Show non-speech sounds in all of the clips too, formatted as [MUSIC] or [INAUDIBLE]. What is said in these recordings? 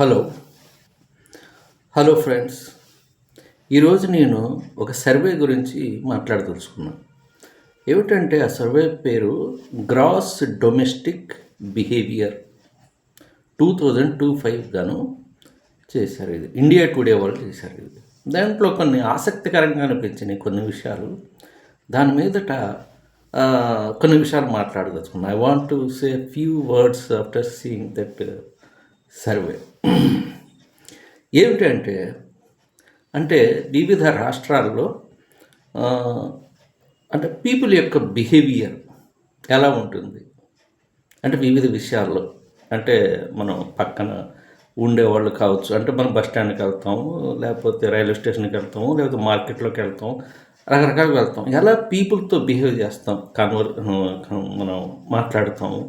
Hello. Hello friends. ఈరోజు నేను ఒక సర్వే గురించి మాట్లాడదలుచుకున్నాను ఏమిటంటే ఆ సర్వే పేరు gross domestic behaviour two thousand two five గాను చేశారు ఇది. ఇండియా టుడే వాళ్ళు చేశారు ఇది. దాంట్లో కొన్ని ఆసక్తికరంగా అనిపించినాయి కొన్ని విషయాలు. దాని మీదట కొన్ని విషయాలు మాట్లాడదలుచుకున్నాను I want to say few words after seeing that survey ఏమిటంటే అంటే వివిధ రాష్ట్రాల్లో అంటే పీపుల్ యొక్క బిహేవియర్ ఎలా ఉంటుంది? అంటే వివిధ విషయాల్లో అంటే మనం పక్కన ఉండేవాళ్ళు కావచ్చు అంటే మనం బస్ స్టాండ్కి వెళ్తాము లేకపోతే రైల్వే స్టేషన్కి వెళ్తాము లేకపోతే మార్కెట్లోకి వెళ్తాం రకరకాలు వెళ్తాం. ఎలా పీపుల్తో బిహేవ్ చేస్తాం కన్వర్ మనం మాట్లాడతాము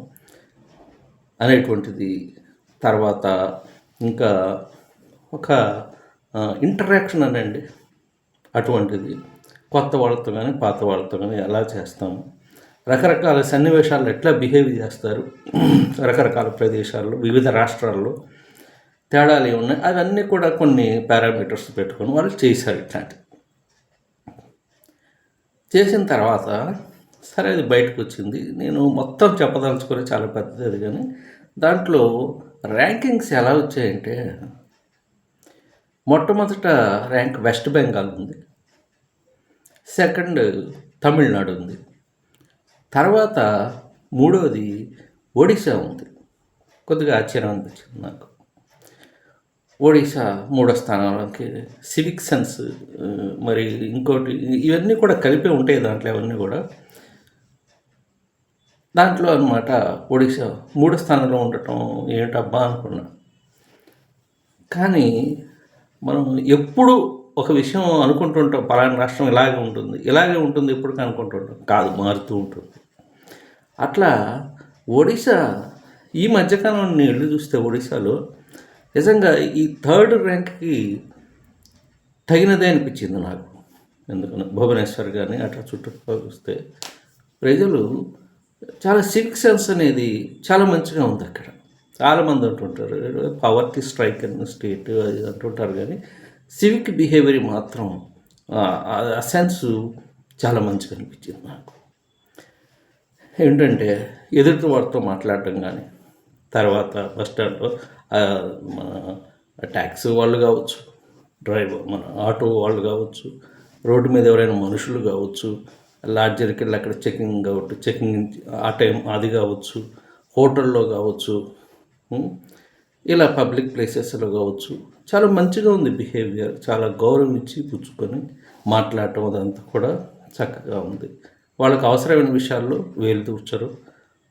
అనేటువంటిది తర్వాత ఇంకా ఒక ఇంటరాక్షన్ అనండి. అటువంటిది. కొత్త వాళ్ళతో కానీ పాత వాళ్ళతో కానీ ఎలా చేస్తాము? రకరకాల సన్నివేశాల్లో ఎట్లా బిహేవ్ చేస్తారు? రకరకాల ప్రదేశాల్లో వివిధ రాష్ట్రాల్లో తేడాలు ఏమున్నాయి అవన్నీ కూడా కొన్ని పారామీటర్స్ పెట్టుకొని వాళ్ళు చేశారు ఇట్లాంటివి చేసిన తర్వాత సరే అది బయటకు వచ్చింది. నేను మొత్తం చెప్పదలుచుకునే చాలా పెద్దది కానీ దాంట్లో ర్యాంకింగ్స్ ఎలా వచ్చాయంటే మొట్టమొదట ర్యాంక్ వెస్ట్ బెంగాల్ ఉంది. సెకండ్ తమిళనాడు ఉంది. తర్వాత మూడవది ఒడిశా ఉంది. కొద్దిగా ఆశ్చర్యం అనిపించింది నాకు. ఒడిశా మూడో స్థానంలోకి సివిక్ సెన్స్ మరి ఇంకోటి ఇవన్నీ కూడా కలిపే ఉంటాయి దాంట్లో అవన్నీ కూడా. దాంట్లో అన్నమాట ఒడిశా మూడో స్థానంలో ఉండటం ఏంటబ్బా అనుకున్నా. కానీ మనం ఎప్పుడు ఒక విషయం అనుకుంటుంటాం పలానా రాష్ట్రం ఇలాగే ఉంటుంది ఇలాగే ఉంటుంది ఎప్పుడు అనుకుంటుంటాం కాదు మారుతూ ఉంటుంది. అట్లా ఒడిశా ఈ మధ్యకాలం నేను చూస్తే ఒడిశాలో నిజంగా ఈ థర్డ్ ర్యాంక్కి తగినదే అనిపించింది నాకు. ఎందుకని భువనేశ్వర్ కానీ అట్లా చుట్టుపక్కల చూస్తే ప్రజలు చాలా సివిక్ సెన్స్ అనేది చాలా మంచిగా ఉంది అక్కడ. చాలామంది అంటుంటారు పవర్టీ స్ట్రైక్ అన్న స్టేట్ అది అంటుంటారు కానీ సివిక్ బిహేవియర్ మాత్రం ఆ- సెన్స్ చాలా మంచిగా అనిపించింది నాకు. ఏంటంటే ఎదుటి వారితో మాట్లాడటం కానీ తర్వాత బస్ స్టాండ్లో మన ట్యాక్సీ వాళ్ళు కావచ్చు డ్రైవర్ మన ఆటో వాళ్ళు కావచ్చు రోడ్డు మీద ఎవరైనా మనుషులు కావచ్చు లాడ్జర్కి వెళ్ళి అక్కడ చెకింగ్ కావచ్చు చెకింగ్ ఆ టైం అది కావచ్చు హోటల్లో కావచ్చు ఇలా పబ్లిక్ ప్లేసెస్లో కావచ్చు. చాలా మంచిగా ఉంది బిహేవియర్ చాలా గౌరవం ఇచ్చి పుచ్చుకొని మాట్లాడటం అదంతా కూడా చక్కగా ఉంది. వాళ్ళకి అవసరమైన విషయాల్లో వేలు తూర్చరు.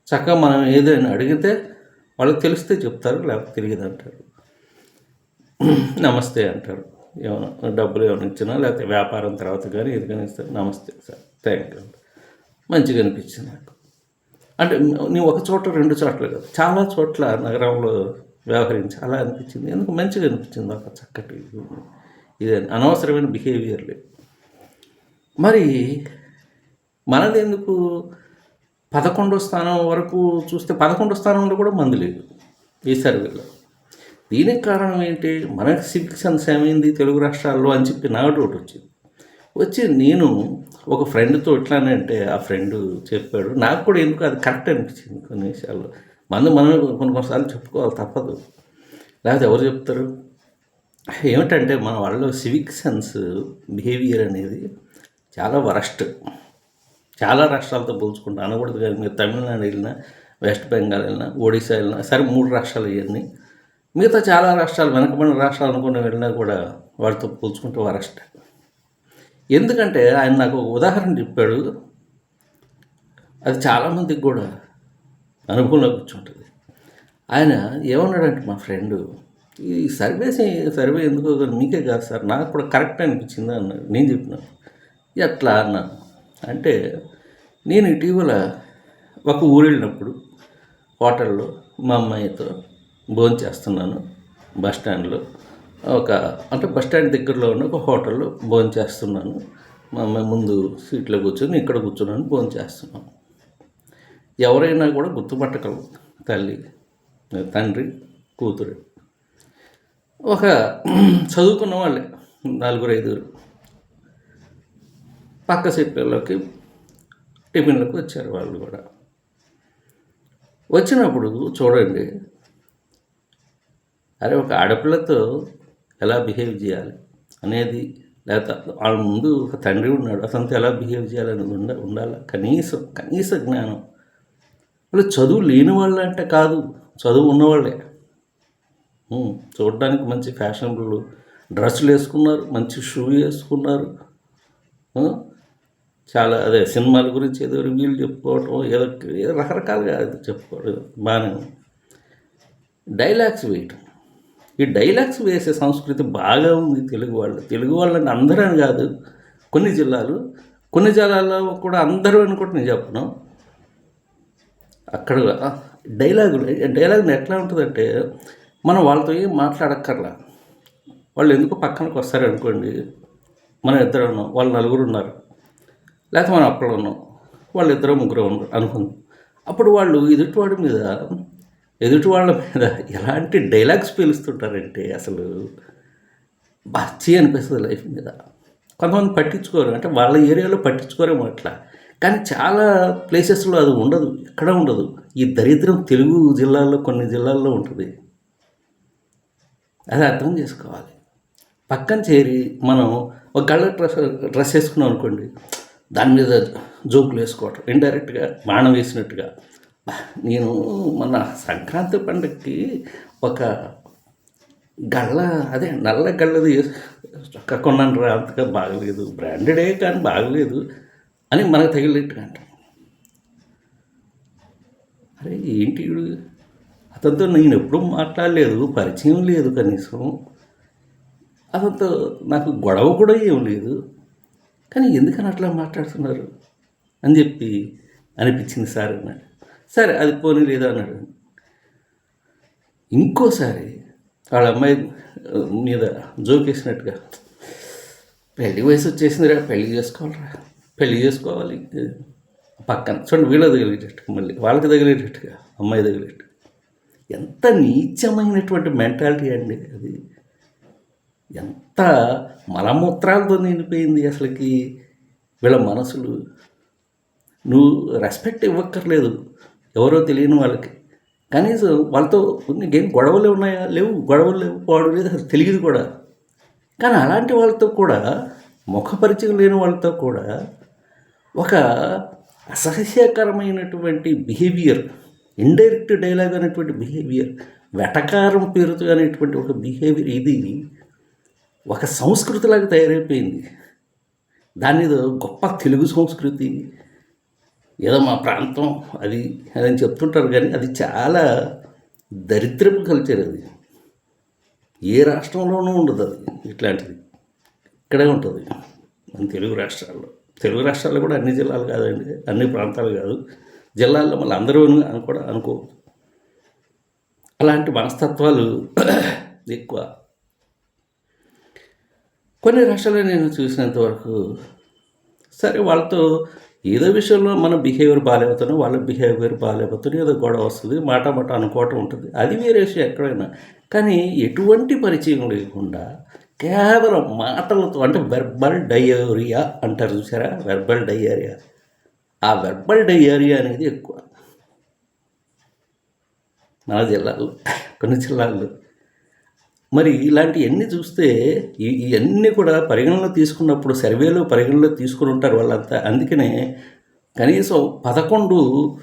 చక్కగా మనం ఏదైనా అడిగితే వాళ్ళకి తెలిస్తే చెప్తారు లేకపోతే తెలియదు అంటారు [CLEARS THROAT] నమస్తే అంటారు. ఏమైనా డబ్బులు ఏమైనా ఇచ్చినా లేకపోతే వ్యాపారం తర్వాత కానీ ఇది కానీ ఇస్తారు నమస్తే సార్ థ్యాంక్ యూ మంచిగా అనిపించింది నాకు. అంటే నీ ఒక చోట రెండు చోట్ల కదా చాలా చోట్ల నగరంలో వ్యవహరించి అలా అనిపించింది. ఎందుకు మంచిగా అనిపించింది ఒక చక్కటి ఇది అనవసరమైన బిహేవియర్లే మరి మనది ఎందుకు పదకొండో స్థానం వరకు చూస్తే పదకొండో స్థానంలో కూడా మంది లేదు ఈ సర్వేలో. దీనికి కారణం ఏంటి? మనకి సివిక్ సెన్స్ ఏమైంది తెలుగు రాష్ట్రాల్లో అని చెప్పి నాకు డౌట్ వచ్చింది. వచ్చి నేను ఒక ఫ్రెండ్తో ఎట్లానే అంటే ఆ ఫ్రెండ్ చెప్పాడు. నాకు కూడా ఎందుకు అది కరెక్ట్ అనిపించింది కొన్ని విషయాల్లో. మనం మనమే కొన్ని కొన్నిసార్లు చెప్పుకోవాలి తప్పదు. లేకపోతే ఎవరు చెప్తారు? ఏమిటంటే మన వాళ్ళ సివిక్ సెన్స్ బిహేవియర్ అనేది చాలా వరస్ట్. చాలా రాష్ట్రాలతో పోల్చుకుంటే అనకూడదు కానీ మీరు తమిళనాడు వెళ్ళినా వెస్ట్ బెంగాల్ వెళ్ళినా ఒడిశా వెళ్ళినా సరే మూడు రాష్ట్రాలు ఇవన్నీ మిగతా చాలా రాష్ట్రాలు వెనకబడిన రాష్ట్రాలు అనుకుని వెళ్ళినా కూడా వాటితో పోల్చుకుంటే అరెస్ట్ ఎందుకంటే ఆయన నాకు ఒక ఉదాహరణ చెప్పాడు. అది చాలామందికి కూడా అనుభవంలో కూర్చుంటుంది. ఆయన ఏమన్నాడంటే మా ఫ్రెండు ఈ సర్వే సర్వే ఎందుకో కానీ మీకే కాదు సార్ నాకు కూడా కరెక్ట్ అనిపించింది అన్నాడు. నేను చెప్పినాను ఎట్లా? అన్నాను. అంటే నేను ఇటీవల ఒక ఊరు వెళ్ళినప్పుడు హోటల్లో మా అమ్మాయితో భోజనం చేస్తున్నాను బస్ స్టాండ్లో. ఒక అంటే బస్ స్టాండ్ దగ్గరలో ఉన్న ఒక హోటల్లో భోజనం చేస్తున్నాను. మా అమ్మాయి ముందు సీట్లో కూర్చొని ఇక్కడ కూర్చున్నాను భోజనం ఎవరైనా కూడా గుర్తుపట్టగలరు తల్లి తండ్రి కూతురు. ఒక చదువుకున్న వాళ్ళే నలుగురు ఐదుగురు. పక్క సీట్లలోకి టిఫిన్లకు వచ్చారు వాళ్ళు కూడా. వచ్చినప్పుడు చూడండి అరే ఒక ఆడపిల్లతో ఎలా బిహేవ్ చేయాలి అనేది లేకపోతే వాళ్ళ ముందు ఒక తండ్రి ఉన్నాడు అతనితో ఎలా బిహేవ్ చేయాలని ఉండ ఉండాలి? కనీసం కనీస జ్ఞానం. వాళ్ళు చదువు లేని వాళ్ళు అంటే కాదు చదువు ఉన్నవాళ్ళే చూడడానికి మంచి ఫ్యాషనబుల్ డ్రెస్సులు వేసుకున్నారు మంచి షూ వేసుకున్నారు. చాలా అదే సినిమాల గురించి ఏదో రివ్యూలు చెప్పుకోవటం ఏదో ఏదో రకరకాలుగా అది చెప్పుకోవడం బాగానే డైలాగ్స్ వేయటం. ఈ డైలాగ్స్ వేసే సంస్కృతి బాగా ఉంది తెలుగు వాళ్ళు తెలుగు వాళ్ళని అందరూ అని కాదు కొన్ని జిల్లాలు. కొన్ని జిల్లాల్లో కూడా అందరూ అని కూడా నేను చెప్పను. అక్కడ డైలాగులు డైలాగ్ ఎట్లా ఉంటుందంటే మనం వాళ్ళతో ఏం మాట్లాడక్కర్లా. వాళ్ళు ఎందుకు పక్కనకు వస్తారు అనుకోండి మనం ఇద్దరు ఉన్నాం వాళ్ళు నలుగురు ఉన్నారు. లేకపోతే మనం అక్కడ ఉన్నాం వాళ్ళు ఇద్దరు ముగ్గురు ఉన్నారు అనుకుందాం. అప్పుడు వాళ్ళు ఎదుటివాడి మీద ఎదుటి వాళ్ళ మీద ఎలాంటి డైలాగ్స్ పీలుస్తుంటారంటే అసలు బచ్చి అనిపిస్తుంది లైఫ్ మీద. కొంతమంది పట్టించుకోరు అంటే వాళ్ళ ఏరియాలో పట్టించుకోరేమో అట్లా. కానీ చాలా ప్లేసెస్లో అది ఉండదు ఎక్కడ ఉండదు. ఈ దరిద్రం తెలుగు జిల్లాల్లో కొన్ని జిల్లాల్లో ఉంటుంది. అది అర్థం చేసుకోవాలి. పక్కన చేరి మనం ఒక కళ్ళ డ్రెస్ డ్రెస్ వేసుకున్నాం అనుకోండి దాని మీద జోకులు వేసుకోవటం ఇండైరెక్ట్గా బాణం వేసినట్టుగా. నేను మన సంక్రాంతి పండుగకి ఒక గళ్ళ అదే నల్ల గళ్ళది చక్క కొన్నాను రా అంతగా బాగలేదు. బ్రాండెడే కానీ బాగలేదు. అని మనకు తగిలేట్టు అంట అరే ఏంటి వీడు? అతనితో నేను ఎప్పుడూ మాట్లాడలేదు పరిచయం లేదు కనీసం. అతనితో నాకు గొడవ కూడా ఏం లేదు. కానీ ఎందుకని అట్లా మాట్లాడుతున్నారు? అని చెప్పి అనిపించింది సార్ అన్నాడు. సరే అది పోనీ లేదా అన్నాడు. ఇంకోసారి వాళ్ళ అమ్మాయి మీద జోకేసినట్టుగా పెళ్ళి వయసు వచ్చేసిందిరా పెళ్ళి చేసుకోవాలిరా పెళ్ళి చేసుకోవాలి. పక్కన చూడండి వీళ్ళ తగిలేటట్టుగా మళ్ళీ వాళ్ళకి తగిలేటట్టుగా అమ్మాయి తగిలేట్టు ఎంత నీచమైనటువంటి మెంటాలిటీ అండి అది. ఎంత మలమూత్రాలతో నిండిపోయింది అసలుకి. వీళ్ళ మనసులు నువ్వు రెస్పెక్ట్ ఇవ్వక్కర్లేదు. ఎవరో తెలియని వాళ్ళకి. కనీసం వాళ్ళతో ఇంకేం గొడవలు ఉన్నాయా? లేవు. గొడవలు లేవు. పోవడం లేదు. అసలు తెలియదు కూడా. కానీ అలాంటి వాళ్ళతో కూడా ముఖపరిచయం లేని వాళ్ళతో కూడా ఒక అసహ్యకరమైనటువంటి బిహేవియర్ ఇండైరెక్ట్ డైలాగ్ అనేటువంటి బిహేవియర్ వెటకారం పేరుతో అనేటువంటి ఒక బిహేవియర్ ఇది ఒక సంస్కృతిలాగా తయారైపోయింది. దాని గొప్ప తెలుగు సంస్కృతి ఏదో మా ప్రాంతం అది అని చెప్తుంటారు కానీ అది చాలా దరిద్రపు కల్చర్ అది. ఏ రాష్ట్రంలోనూ ఉండదు అది ఇట్లాంటిది. ఇక్కడే ఉంటుంది. మన తెలుగు రాష్ట్రాల్లో. తెలుగు రాష్ట్రాల్లో కూడా అన్ని జిల్లాలు కాదండి అన్ని ప్రాంతాలు కాదు. జిల్లాల్లో మళ్ళీ అందరూ అని కూడా అనుకో అలాంటి మనస్తత్వాలు [CLEARS THROAT] ఎక్కువ. కొన్ని రాష్ట్రాలు నేను చూసినంత వరకు సరే వాళ్ళతో ఏదో విషయంలో మనం బిహేవియర్ బాగాలేకపోతున్నాం వాళ్ళ బిహేవియర్ బాగాలేకపోతున్నాం ఏదో గొడవ వస్తుంది మాట మాట అనుకోవటం ఉంటుంది. అది వేరే విషయం ఎక్కడైనా. కానీ ఎటువంటి పరిచయం లేకుండా కేవలం మాటలతో అంటే వెర్బల్ డయేరియా అంటారు చూసారా? వెర్బల్ డయేరియా ఆ వెర్బల్ డయేరియా అనేది ఎక్కువ. మన జిల్లాలో కొన్ని జిల్లాల్లో. మరి ఇలాంటివన్నీ చూస్తే ఈ- ఇవన్నీ కూడా పరిగణలో తీసుకున్నప్పుడు సర్వేలో పరిగణనలో తీసుకుని ఉంటారు వాళ్ళంతా. అందుకనే కనీసం పదకొండు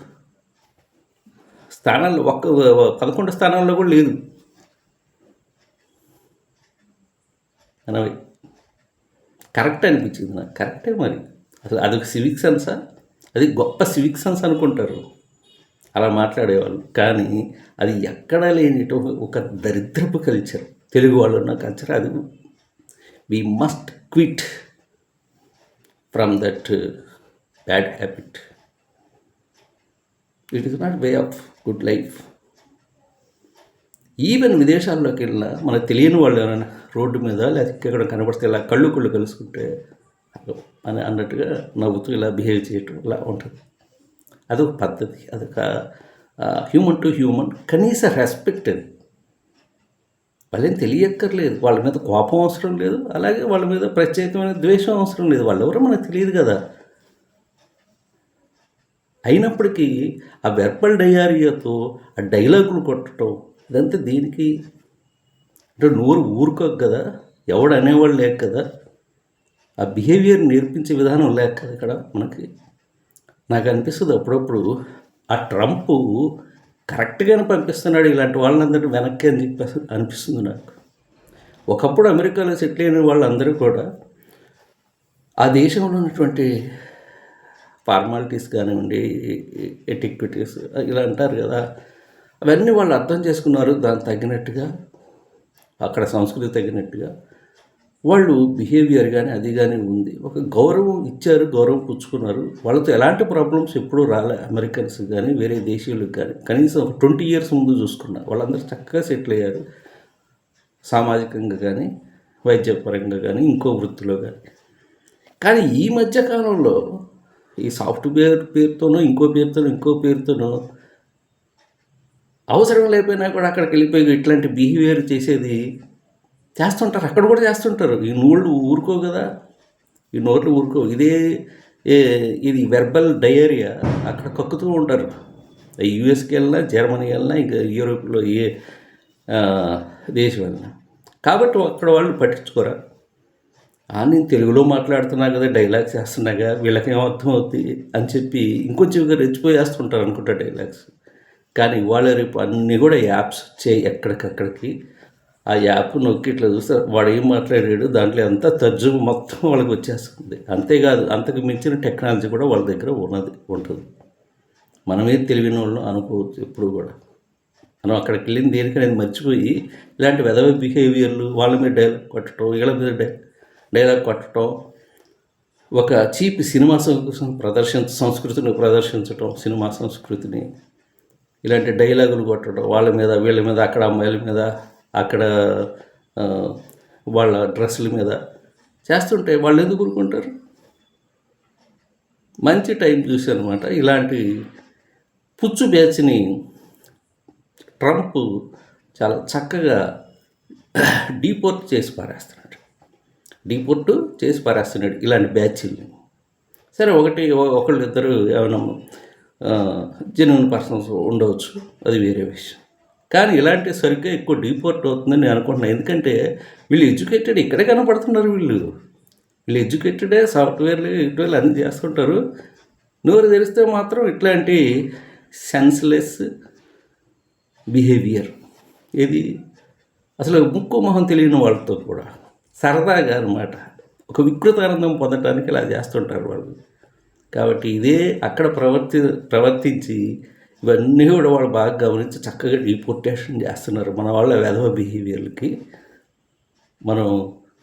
స్థానాల్లో ఒక్క పదకొండు స్థానాల్లో కూడా లేదు. అనవి కరెక్ట్ అనిపించింది నాకు. కరెక్టే మరి. అసలు అదొక సివిక్ సెన్సా? అది గొప్ప సివిక్ సెన్స్ అనుకుంటారు. అలా మాట్లాడేవాళ్ళు. కానీ అది ఎక్కడా లేని ఒక దరిద్రపు కల్చర్. తెలుగు వాళ్ళు ఉన్న కల్చర్ అది we must quit from that bad habit it is not way of good life even విదేశాల్లోకి వెళ్ళినా మనకు తెలియని వాళ్ళు ఏమైనా రోడ్డు మీద లేకపోతే ఎక్కడ కనబడితే ఇలా కళ్ళు కళ్ళు కలుసుకుంటే అని అన్నట్టుగా నవ్వుతూ ఇలా బిహేవ్ చేయటం ఇలా ఉంటుంది. అదొక పద్ధతి. అదొక హ్యూమన్ టు హ్యూమన్ కనీస రెస్పెక్ట్ అది. వాళ్ళేం తెలియక్కర్లేదు. వాళ్ళ మీద కోపం అవసరం లేదు. అలాగే వాళ్ళ మీద ప్రత్యేకమైన ద్వేషం అవసరం లేదు. వాళ్ళు ఎవరో మనకు తెలియదు కదా. అయినప్పటికీ ఆ వెర్బల్ డయారియాతో ఆ డైలాగులు కొట్టడం ఇదంతా దీనికి అంటే నోరు ఊరుకోక కదా. ఎవడు అనేవాళ్ళు లేక కదా. ఆ బిహేవియర్ నేర్పించే విధానం లేక కదా ఇక్కడ మనకి. నాకు అనిపిస్తుంది అప్పుడప్పుడు ఆ ట్రంప్ కరెక్ట్గానే పంపిస్తున్నాడు ఇలాంటి వాళ్ళందరినీ వెనక్కి అని చెప్పేసి అనిపిస్తుంది నాకు. ఒకప్పుడు అమెరికాలో సెటిల్ అయిన వాళ్ళందరూ కూడా ఆ దేశంలో ఉన్నటువంటి ఫార్మాలిటీస్ కానివ్వండి ఎటిక్విటీస్ ఇలా అంటారు కదా అవన్నీ వాళ్ళు అర్థం చేసుకున్నారు దానికి తగినట్టుగా అక్కడ సంస్కృతి తగినట్టుగా. వాళ్ళు బిహేవియర్ కానీ అది కానీ ఉంది. ఒక గౌరవం ఇచ్చారు గౌరవం పుచ్చుకున్నారు. వాళ్ళతో ఎలాంటి ప్రాబ్లమ్స్ ఎప్పుడూ రాలే. అమెరికన్స్ కానీ వేరే దేశీయులకు కానీ కనీసం ఒక ట్వంటీ ఇయర్స్ ముందు చూసుకున్నా. వాళ్ళందరూ చక్కగా సెటిల్ అయ్యారు. సామాజికంగా కానీ వైద్యపరంగా కానీ ఇంకో వృత్తిలో కానీ కానీ ఈ మధ్య కాలంలో ఈ సాఫ్ట్వేర్ పేరుతోనో ఇంకో పేరుతోనో ఇంకో పేరుతోనో అవసరం లేకపోయినా కూడా అక్కడికి వెళ్ళిపోయి ఇట్లాంటి బిహేవియర్ చేసేది చేస్తుంటారు. అక్కడ కూడా చేస్తుంటారు. ఈ నోళ్ళు ఊరుకో కదా. ఈ నోట్లు ఊరుకో. ఇదే ఏ- ఇది వెర్బల్ డయేరియా. అక్కడ కక్కుతూ ఉంటారు. యుఎస్కి వెళ్ళినా జర్మనీ వెళ్ళినా ఇంకా యూరోప్లో ఏ దేశం వెళ్ళినా. కాబట్టి అక్కడ వాళ్ళు పట్టించుకోరా? ఆ నేను తెలుగులో మాట్లాడుతున్నా కదా డైలాగ్స్ వేస్తున్నాగా వీళ్ళకి అర్థం అవుతుంది అని చెప్పి ఇంకొంచెం రెచ్చిపోయేస్తుంటారు అనుకుంటా డైలాగ్స్. కానీ వాళ్ళ రేపు అన్నీ కూడా యాప్స్ వచ్చాయి ఎక్కడికక్కడికి. ఆ యాప్ నొక్కి ఇట్లా చూస్తే వాడు ఏం మాట్లాడాడు దాంట్లో అంతా తర్జుమా మొత్తం వాళ్ళకి వచ్చేస్తుంది. అంతేకాదు అంతకు మించిన టెక్నాలజీ కూడా వాళ్ళ దగ్గర ఉన్నది ఉంటుంది. మనమే తెలివిన వాళ్ళు అనుకోవచ్చు ఎప్పుడు కూడా. మనం అక్కడికి వెళ్ళిన దేనికి నేను మర్చిపోయి ఇలాంటి వెదవ బిహేవియర్లు వాళ్ళ మీద డైలాగ్ కొట్టడం వీళ్ళ మీద డై డైలాగ్ కొట్టడం ఒక చీప్ సినిమా సం- ప్రదర్శన సంస్కృతిని ప్రదర్శించడం సినిమా సంస్కృతిని ఇలాంటి డైలాగులు కొట్టడం వాళ్ళ మీద వీళ్ళ మీద అక్కడ అమ్మాయిల మీద అక్కడ వాళ్ళ డ్రెస్సుల మీద చేస్తుంటే వాళ్ళు ఎందుకు ఊరుకుంటారు? మంచి టైం చూసి అనమాట ఇలాంటి పుచ్చు బ్యాచ్ని ట్రంప్ చాలా చక్కగా డీపోర్ట్ చేసి పారేస్తున్నాడు. డీపోర్ట్ చేసి పారేస్తున్నాడు ఇలాంటి బ్యాచ్ని సరే ఒకటి ఒకళ్ళు ఇద్దరు ఏమైనా జెన్యున్ పర్సన్స్ ఉండవచ్చు. అది వేరే విషయం. కానీ ఇలాంటి సరిగ్గా ఎక్కువ డీపోర్ట్ అవుతుందని నేను అనుకుంటున్నాను. ఎందుకంటే వీళ్ళు ఎడ్యుకేటెడ్ ఇక్కడే కనపడుతున్నారు వీళ్ళు. వీళ్ళు ఎడ్యుకేటెడే సాఫ్ట్వేర్లు ఇటువేలు అన్నీ చేస్తుంటారు. నోరు తెరిస్తే మాత్రం ఇట్లాంటి సెన్స్లెస్ బిహేవియర్ ఇది అసలు ముక్కు మొహం తెలియని వాళ్ళతో కూడా. సరదాగా అనమాట ఒక వికృత ఆనందం పొందటానికి ఇలా చేస్తుంటారు వాళ్ళు. కాబట్టి ఇదే అక్కడ ప్రవర్తి ప్రవర్తించి ఇవన్నీ కూడా వాళ్ళు బాగా గమనించి చక్కగా డీపోర్టేషన్ చేస్తున్నారు. మన వాళ్ళ వెధవ బిహేవియర్లకి మనం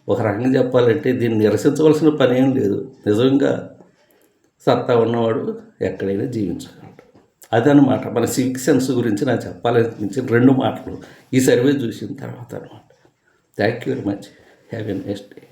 ఒక రకంగా చెప్పాలంటే దీన్ని నిరసించవలసిన పని ఏం లేదు. నిజంగా సత్తా ఉన్నవాడు ఎక్కడైనా జీవించగలడు. అదనమాట మన సివిక్ సెన్స్ గురించి నాకు చెప్పాలనిపించిన రెండు మాటలు. ఈ సర్వే చూసిన తర్వాత అనమాట thank you very much have a next day